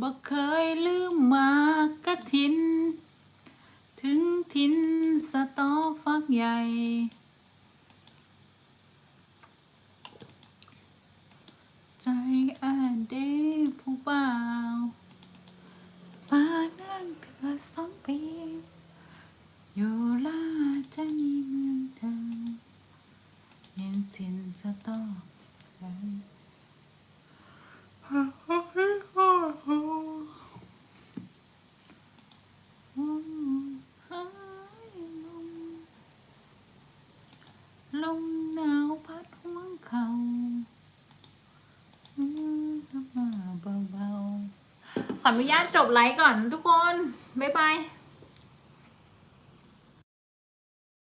บ่เคยลืมมากระทิน ถึงทินสะตอฟักใหญ่ ใจอ่านเด้ผู้บ่าวมานั่งเถือสองปี อยู่ลาจะมีเมืองเดิมเห็นสินสะตอใหญ่ ลมหนาวพัดห่วงเขาอืมทำมาเบาๆขออนุญาตจบไลฟ์ก่อนทุกคน บ๊ายบาย